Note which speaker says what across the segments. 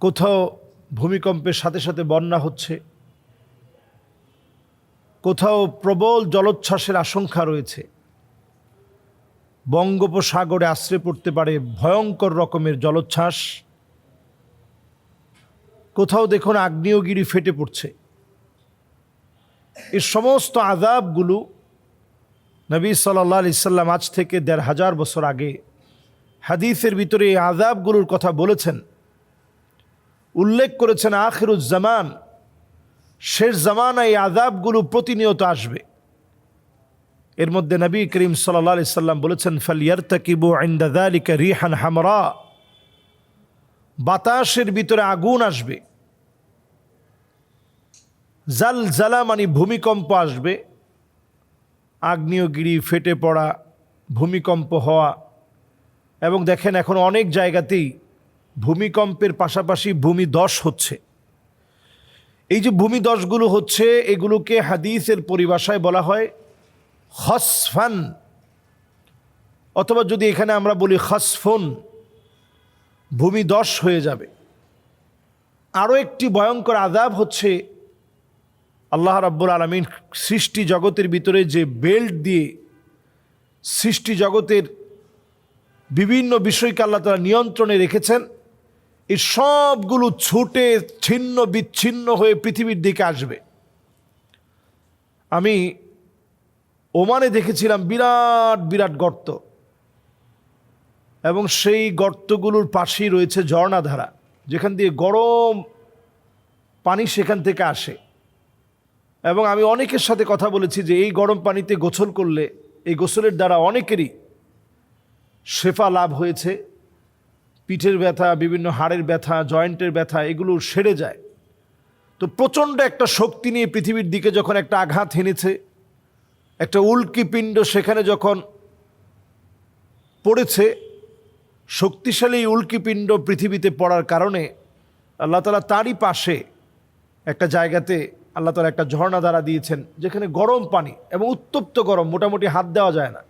Speaker 1: কোথাও ভূমিকম্পের সাথে সাথে বন্যা হচ্ছে। কোথাও প্রবল জলোচ্ছ্বাসের আশঙ্কা রয়েছে। বঙ্গোপসাগরে আশ্রে পড়তে পারে ভয়ঙ্কর রকমের জলোচ্ছ্বাস। কোথাও দেখুন আগ্নেয়গিরি ফেটে পড়ছে। এই সমস্ত আজাবগুলো নবী সাল্লাহ আলি সাল্লাম আজ থেকে দেড় হাজার বছর আগে হাদিসের ভিতরে এই আজাবগুলোর কথা বলেছেন। উল্লেখ করেছেন আখিরুজ্জামান শেষ জামানা এই আজাবগুলো প্রতিনিয়ত আসবে। এর মধ্যে নবী করিম সাল্লা সাল্লাম বলেছেন ফালিয়ার তাকিবু আইন্দাদালিকা রিহান হামরা। বাতাসের ভিতরে আগুন আসবে। জাল জালা মানে ভূমিকম্প আসবে। আগ্নেয়গিরি ফেটে পড়া, ভূমিকম্প হওয়া। এবং দেখেন এখন অনেক জায়গাতেই ভূমিকম্পের পাশাপাশি ভূমিদশ হচ্ছে। এই যে ভূমিদশগুলো হচ্ছে, এগুলোকে হাদিসের পরিভাষায় বলা হয় হসফান অথবা যদি এখানে আমরা বলি খসফুন, ভূমিদশ হয়ে যাবে। আরও একটি ভয়ঙ্কর আদাব হচ্ছে, আল্লাহ রাব্বুল আলমিন সৃষ্টি জগতের ভিতরে যে বেল্ট দিয়ে সৃষ্টি জগতের বিভিন্ন বিষয়কে আল্লাহ তারা নিয়ন্ত্রণে রেখেছেন এই সবগুলো ছুটে ছিন্ন বিচ্ছিন্ন হয়ে পৃথিবীর দিকে আসবে। আমি ওমানে দেখেছিলাম বিরাট বিরাট গর্ত। এবং সেই গর্তগুলোর পাশেই রয়েছে ঝর্ণাধারা। যেখান দিয়ে গরম পানি সেখান থেকে আসে। এবং আমি অনেকের সাথে কথা বলেছি যে এই গরম পানিতে গোসল করলে এই গোসলের দ্বারা অনেকেরই শেফা লাভ হয়েছে। পিঠের ব্যথা, বিভিন্ন হাড়ের ব্যথা, জয়েন্টের ব্যথা, এগুলো সেরে যায়। তো প্রচণ্ড একটা শক্তি নিয়ে পৃথিবীর দিকে যখন একটা আঘাত হেনেছে, একটা উল্কি পিণ্ড সেখানে যখন পড়েছে, শক্তিশালী উল্কি পিণ্ড পৃথিবীতে পড়ার কারণে আল্লাহ তালা তারই পাশে একটা জায়গাতে আল্লাহ তালা একটা ঝর্ণা দ্বারা দিয়েছেন, যেখানে গরম পানি এবং উত্তপ্ত গরম, মোটামুটি হাত দেওয়া যায় না।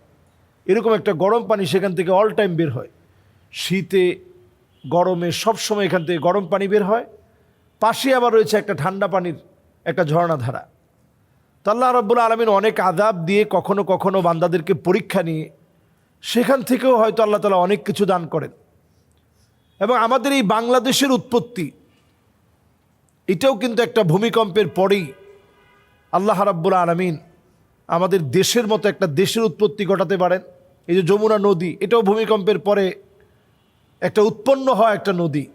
Speaker 1: এরকম একটা গরম পানি সেখান থেকে অল টাইম বের হয়। শীতে গরমে সবসময় এখান থেকে গরম পানি বের হয়। পাশে আবার রয়েছে একটা ঠান্ডা পানির একটা ঝর্ণাধারা। তো আল্লাহ রব্বুল আলমিন অনেক আদাব দিয়ে কখনো কখনো বান্দাদেরকে পরীক্ষা নিয়ে সেখান থেকেও হয়তো আল্লাহ তালা অনেক কিছু দান করেন। এবং আমাদের এই বাংলাদেশের উৎপত্তি, এটাও কিন্তু একটা ভূমিকম্পের পরেই আল্লাহ রাব্বুল আলমিন আমাদের দেশের মতো একটা দেশের উৎপত্তি ঘটাতে পারেন। এই যে যমুনা নদী, এটাও ভূমিকম্পের পরে একটা উৎপন্ন হয় একটা নদী।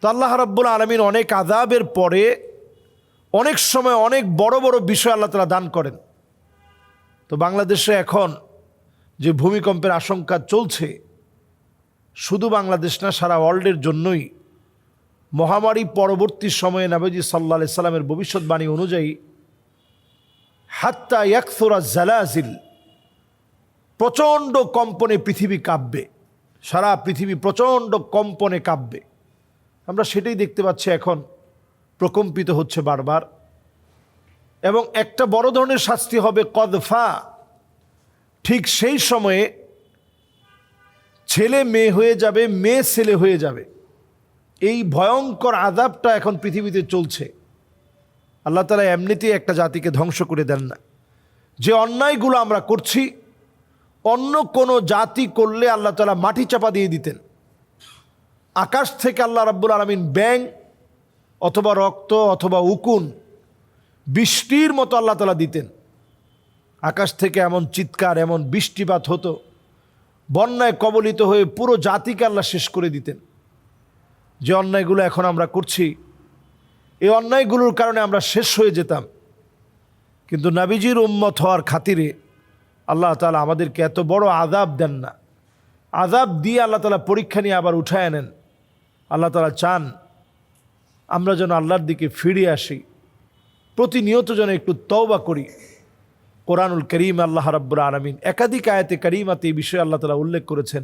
Speaker 1: তো আল্লাহ রাব্বুল আলমিন অনেক আদাবের পরে অনেক সময় অনেক বড় বড় বিষয় আল্লাহ তালা দান করেন। তো বাংলাদেশে এখন যে ভূমিকম্পের আশঙ্কা চলছে, শুধু বাংলাদেশ না, সারা ওয়ার্ল্ডের জন্যই মহামারী পরবর্তী সময়ে নাবেজি সাল্লা সাল্লামের ভবিষ্যৎবাণী অনুযায়ী হাত্তা ইয়াকসোরা জালাজিল, প্রচণ্ড কম্পনে পৃথিবী কাঁপবে। সারা পৃথিবী প্রচণ্ড কম্পনে কাঁপবে। আমরা সেটাই দেখতে পাচ্ছি এখন, প্রকম্পিত হচ্ছে বারবার। এবং একটা বড় ধরনের শাস্তি হবে কদফা। ঠিক সেই সময়ে ছেলে মেয়ে হয়ে যাবে, মেয়ে ছেলে হয়ে যাবে। এই ভয়ঙ্কর আদাবটা এখন পৃথিবীতে চলছে। আল্লাহ তালা এমনিতেই একটা জাতিকে ধ্বংস করে দেন না। যে অন্যায়গুলো আমরা করছি অন্য কোনো জাতি করলে আল্লাহ তালা মাটি চাপা দিয়ে দিতেন। আকাশ থেকে আল্লাহ রাব্বুল আলমিন ব্যাং অথবা রক্ত অথবা উকুন বৃষ্টির মতো আল্লাহ তালা দিতেন। আকাশ থেকে এমন চিৎকার, এমন বৃষ্টিপাত হতো, বন্যায় কবলিত হয়ে পুরো জাতিকে আল্লাহ শেষ করে দিতেন। যে অন্যায়গুলো এখন আমরা করছি, এই অন্যায়গুলোর কারণে আমরা শেষ হয়ে যেতাম। কিন্তু নাবিজির উম্মত হওয়ার খাতিরে আল্লাহ তালা আমাদেরকে এত বড় আদাব দেন না আদাব দিয়ে আল্লাহ তালা পরীক্ষা নিয়ে আবার উঠায় নেন আল্লাহ তালা চান আমরা যেন আল্লাহর দিকে ফিরে আসি প্রতিনিয়ত যেন একটু তওবা করি কোরআনুল করিম আল্লাহ রাব্বুর আলমিন একাধিক আয়াতে করিমাতে এই বিষয়ে আল্লাহ তালা উল্লেখ করেছেন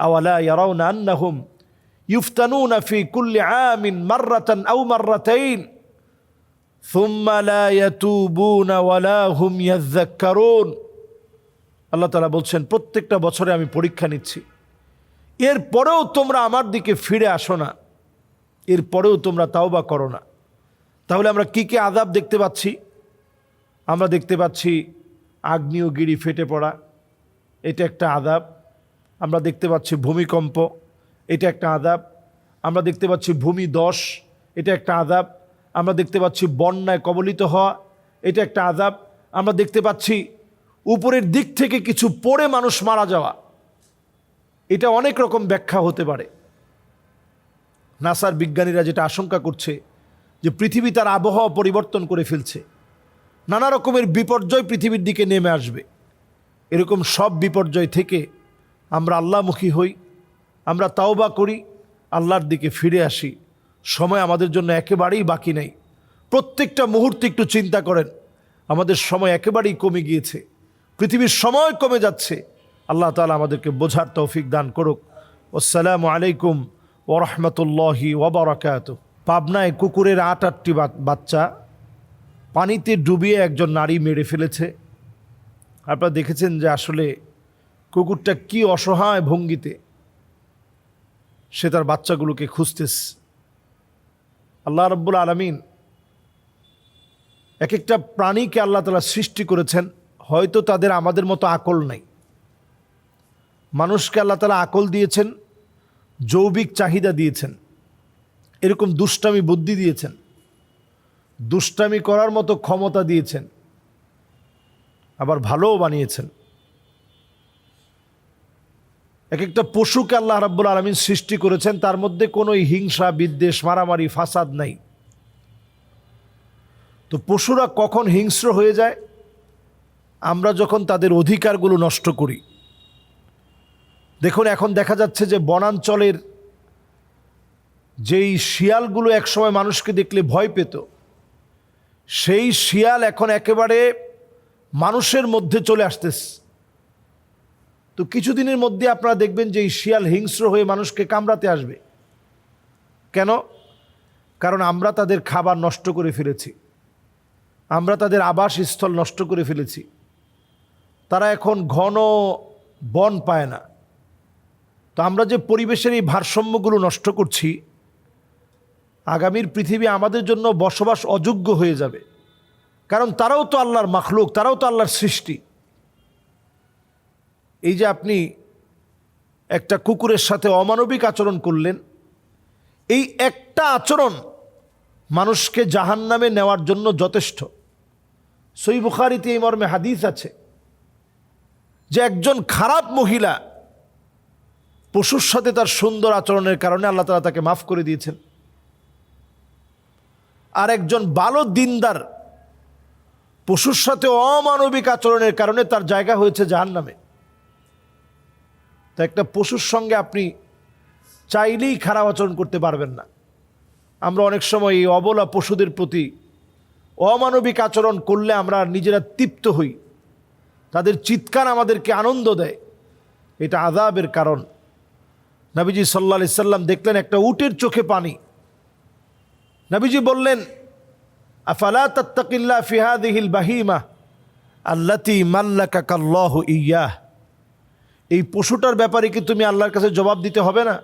Speaker 1: আওয়ালা ইয়ারাউনা আন্নাহুম يفتنون في كل عام مرة أو مرتين ثم لا يتوبون ولا هم يذكرون আল্লাহ তালা বলছেন, প্রত্যেকটা বছরে আমি পরীক্ষা নিচ্ছি। এরপরেও তোমরা আমার দিকে ফিরে আসো না। এরপরেও তোমরা তাও বা করো না। তাহলে আমরা কী কী আদাব দেখতে পাচ্ছি? আমরা দেখতে পাচ্ছি আগ্নেয় গিরি ফেটে পড়া, এটা একটা আদাব আমরা দেখতে পাচ্ছি ভূমিকম্প, এটা একটা আদাব আমরা দেখতে পাচ্ছি ভূমি দশ, এটা একটা আদাব আমরা দেখতে পাচ্ছি বন্যায় কবলিত হওয়া, এটা একটা আদাব আমরা দেখতে পাচ্ছি উপরের দিক থেকে কিছু পড়ে মানুষ মারা যাওয়া। এটা অনেক রকম ব্যাখ্যা হতে পারে। নাসার বিজ্ঞানীরা যেটা আশঙ্কা করছে যে পৃথিবী তার আবহাওয়া পরিবর্তন করে ফেলছে। নানা রকমের বিপর্যয় পৃথিবীর দিকে নেমে আসবে। এরকম সব বিপর্যয় থেকে আমরা আল্লাহমুখী হই, আমরা তাওবা করি, আল্লাহর দিকে ফিরে আসি। সময় আমাদের জন্য একেবারেই বাকি নেই। প্রত্যেকটা মুহূর্তে একটু চিন্তা করেন, আমাদের সময় একেবারেই কমে গিয়েছে। পৃথিবীর সময় কমে যাচ্ছে। আল্লাহ তালা আমাদেরকে বোঝার তৌফিক দান করুক। আসসালামু আলাইকুম ওরহমতুল্লাহি ওবরাকাত পাবনায় কুকুরের আট আটটি বাচ্চা পানিতে ডুবিয়ে একজন নারী মেরে ফেলেছে। আপনারা দেখেছেন যে আসলে কুকুরটা কি অসহায় ভঙ্গিতে সে তার বাচ্চাগুলোকে খুঁজতেছে। আল্লাহ রব্বুল আলমিন এক একটা প্রাণীকে আল্লাহ তালা সৃষ্টি করেছেন। হয়তো তাদের আমাদের মতো আকল নাই। মানুষকে আল্লাহ তালা আকল দিয়েছেন, যৌবিক চাহিদা দিয়েছেন, এরকম দুষ্টামি বুদ্ধি দিয়েছেন, দুষ্টামি করার মতো ক্ষমতা দিয়েছেন, আবার ভালোও বানিয়েছেন। এক একটা পশুকে আল্লাহ রাব্বুল আলমিন সৃষ্টি করেছেন, তার মধ্যে কোনো হিংসা, বিদ্বেষ, মারামারি, ফাসাদ নাই। তো পশুরা কখন হিংস্র হয়ে যায়? আমরা যখন তাদের অধিকারগুলো নষ্ট করি, দেখুন এখন দেখা যাচ্ছে যে বনাঞ্চলের যেই শিয়ালগুলো একসময় মানুষকে দেখলে ভয় পেত, সেই শিয়াল এখন একেবারে মানুষের মধ্যে চলে আসতেছে। তো কিছুদিনের মধ্যে আপনারা দেখবেন যে এই শিয়াল হিংস্র হয়ে মানুষকে কামড়াতে আসবে। কেন? কারণ আমরা তাদের খাবার নষ্ট করে ফেলেছি। আমরা তাদের আবাসস্থল নষ্ট করে ফেলেছি। তারা এখন ঘন বন পায় না। তো আমরা যে পরিবেশের এই ভারসাম্যগুলো নষ্ট করছি, আগামীর পৃথিবী আমাদের জন্য বসবাস অযোগ্য হয়ে যাবে। কারণ তারাও তো আল্লাহর মাখলুক, তারাও তো আল্লাহর সৃষ্টি। এই যে আপনি একটা কুকুরের সাথে অমানবিক আচরণ করলেন, এই একটা আচরণ মানুষকে জাহান নামে নেওয়ার জন্য যথেষ্ট। সই বুখারিতে এই মর্মে হাদিস আছে যে একজন খারাপ মহিলা পশুর সাথে তার সুন্দর আচরণের কারণে আল্লাহ তালা তাকে মাফ করে দিয়েছেন। আর একজন ভালো দিনদার পশুর সাথে অমানবিক আচরণের কারণে তার জায়গা হয়েছে জাহান নামে তো একটা পশুর সঙ্গে আপনি চাইলেই খারাপ আচরণ করতে পারবেন না। আমরা অনেক সময় এই অবলা পশুদের প্রতি অমানবিক আচরণ করলে আমরা নিজেরা তৃপ্ত হই। তাদের চিৎকার আমাদেরকে আনন্দ দেয়। এটা আদাবের কারণ। নাবিজি সাল্লা সাল্লাম দেখলেন একটা উটের চোখে পানি। নাবিজি বললেন, আফালা তত্তাকিল্লা ফিহাদিহিল বাহিমা আল্লাতি মাল্লাকা কাল্লাহ ইয়াহ? এই পশুটার ব্যাপারে কি তুমি আল্লাহর কাছে জবাব দিতে হবে না?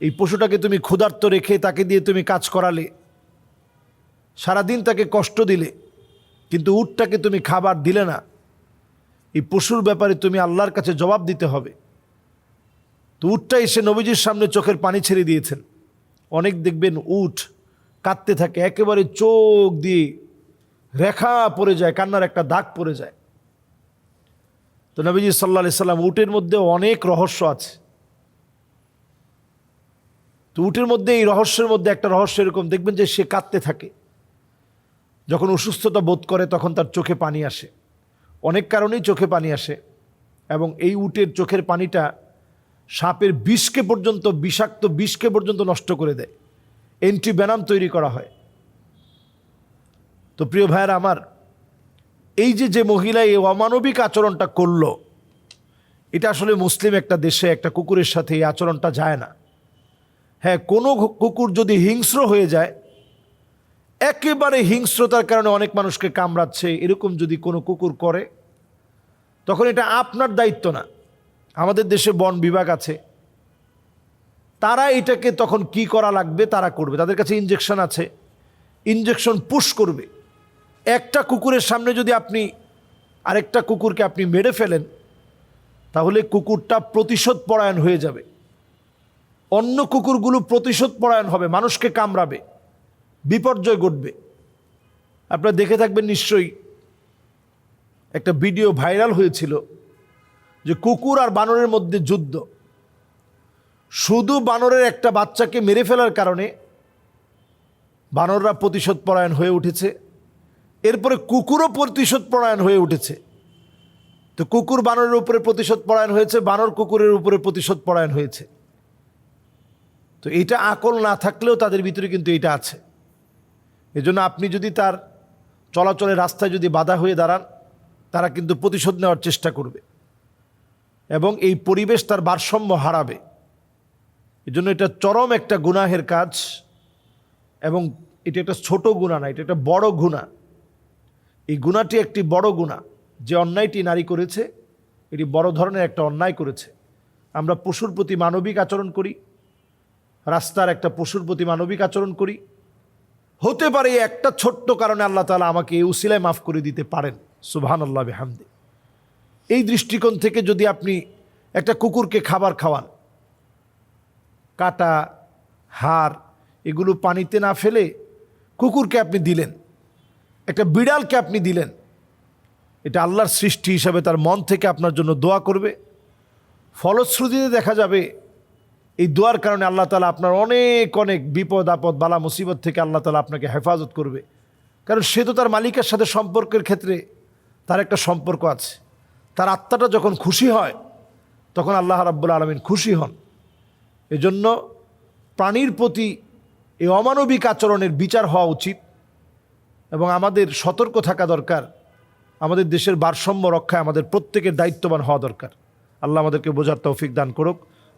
Speaker 1: এই পশুটাকে তুমি ক্ষুধার্ত রেখে তাকে দিয়ে তুমি কাজ করালে। সারাদিন তাকে কষ্ট দিলে, কিন্তু উটটাকে তুমি খাবার দিলে না। এই পশুর ব্যাপারে তুমি আল্লাহর কাছে জবাব দিতে হবে। তো উটটা এসে নবীজির সামনে চোখের পানি ছেড়ে দিয়েছেন। অনেক দেখবেন উট কাঁদতে থাকে, একেবারে চোখ দিয়ে রেখা পড়ে যায়, কান্নার একটা দাগ পড়ে যায়। তো নবীজি সাল্লা সাল্লাম উটের মধ্যে অনেক রহস্য আছে। তো উটের মধ্যে এই রহস্যের মধ্যে একটা রহস্য এরকম, দেখবেন যে সে কাঁদতে থাকে। যখন অসুস্থতা বোধ করে, তখন তার চোখে পানি আসে। অনেক কারণেই চোখে পানি আসে এবং এই উটের চোখের পানিটা সাপের বিষকে পর্যন্ত, বিষাক্ত বিষকে পর্যন্ত নষ্ট করে দেয়। অ্যান্টিব্যানাম তৈরি করা হয়। তো প্রিয় ভাইয়ের আমার, এই যে যে মহিলা এই অমানবিক আচরণটা করল, এটা আসলে মুসলিম একটা দেশে, একটা কুকুরের সাথে এই আচরণটা যায় না। হ্যাঁ কোনো কুকুর যদি হিংস্র হয়ে যায় একেবারে হিংস্রতার কারণে অনেক মানুষকে কামড়াচ্ছে, এরকম যদি কোনো কুকুর করে, তখন এটা আপনার দায়িত্ব না। আমাদের দেশে বন বিভাগ আছে। তারা এটাকে তখন কি করা লাগবে, তারা করবে। তাদের কাছে ইঞ্জেকশন আছে। ইঞ্জেকশন পুশ করবে। একটা কুকুরের সামনে যদি আপনি আরেকটা কুকুরকে আপনি মেরে ফেলেন, তাহলে কুকুরটা প্রতিশোধ পরায়ণ হয়ে যাবে। অন্য কুকুরগুলো প্রতিশোধ পরায়ণ হবে, মানুষকে কামড়াবে। বিপর্যয় ঘটবে। আপনারা দেখে থাকবেন নিশ্চয়ই একটা ভিডিও ভাইরাল হয়েছিল যে কুকুর আর বানরের মধ্যে যুদ্ধ। শুধু বানরের একটা বাচ্চাকে মেরে ফেলার কারণে বানররা প্রতিশোধ পরায়ণ হয়ে উঠেছে। এরপরে কুকুরও প্রতিশোধ পরায়ণ হয়ে উঠেছে। তো কুকুর বানরের উপরে প্রতিশোধ পরায়ণ হয়েছে, বানর কুকুরের উপরে প্রতিশোধ পরায়ণ হয়েছে। তো এটা আকল না থাকলেও তাদের ভিতরে কিন্তু এটা আছে। এজন্য আপনি যদি তার চলাচলের রাস্তায় যদি বাধা হয়ে দাঁড়ান, তারা কিন্তু প্রতিশোধ নেওয়ার চেষ্টা করবে। এবং এই পরিবেশ তার ভারসাম্য হারাবে। এজন্য এটা চরম একটা গুনাহের কাজ এবং এটা একটা ছোট গুণা না, এটা একটা বড় গুণা। এই গুণাটি একটি বড় গুণা। যে অন্যায়টি নারী করেছে, এটি বড় ধরনের একটা অন্যায় করেছে। আমরা পশুর প্রতি মানবিক আচরণ করি, রাস্তার একটা পশুর প্রতি মানবিক আচরণ করি হতে পারে একটা ছোট্ট কারণে আল্লাহ তালা আমাকে এই উসিলায় মাফ করে দিতে পারেন। সুবহান আল্লাহ বেহামদে। এই দৃষ্টিকোণ থেকে যদি আপনি একটা কুকুরকে খাবার খাওয়ান, কাটা, হাড়, এগুলো পানিতে না ফেলে কুকুরকে আপনি দিলেন, একটা বিড়ালকে আপনি দিলেন, এটা আল্লাহর সৃষ্টি হিসাবে তার মন থেকে আপনার জন্য দোয়া করবে। ফলশ্রুতিতে দেখা যাবে এই দোয়ার কারণে আল্লাহ তালা আপনার অনেক অনেক বিপদ, আপদ, বালা, মুসিবত থেকে আল্লাহ তালা আপনাকে হেফাজত করবে। কারণ সে তো তার মালিকের সাথে সম্পর্কের ক্ষেত্রে তার একটা সম্পর্ক আছে। তার আত্মাটা যখন খুশি হয়, তখন আল্লাহ রাব্বুল আলমিন খুশি হন। এজন্য প্রাণীর প্রতি এই অমানবিক আচরণের বিচার হওয়া উচিত এবং আমাদের সতর্ক থাকা দরকার। আমাদের দেশের ভারসাম্য রক্ষায় আমাদের প্রত্যেকের দায়িত্ববান হওয়া দরকার। আল্লাহ আমাদেরকে বোঝার তৌফিক দান করুক।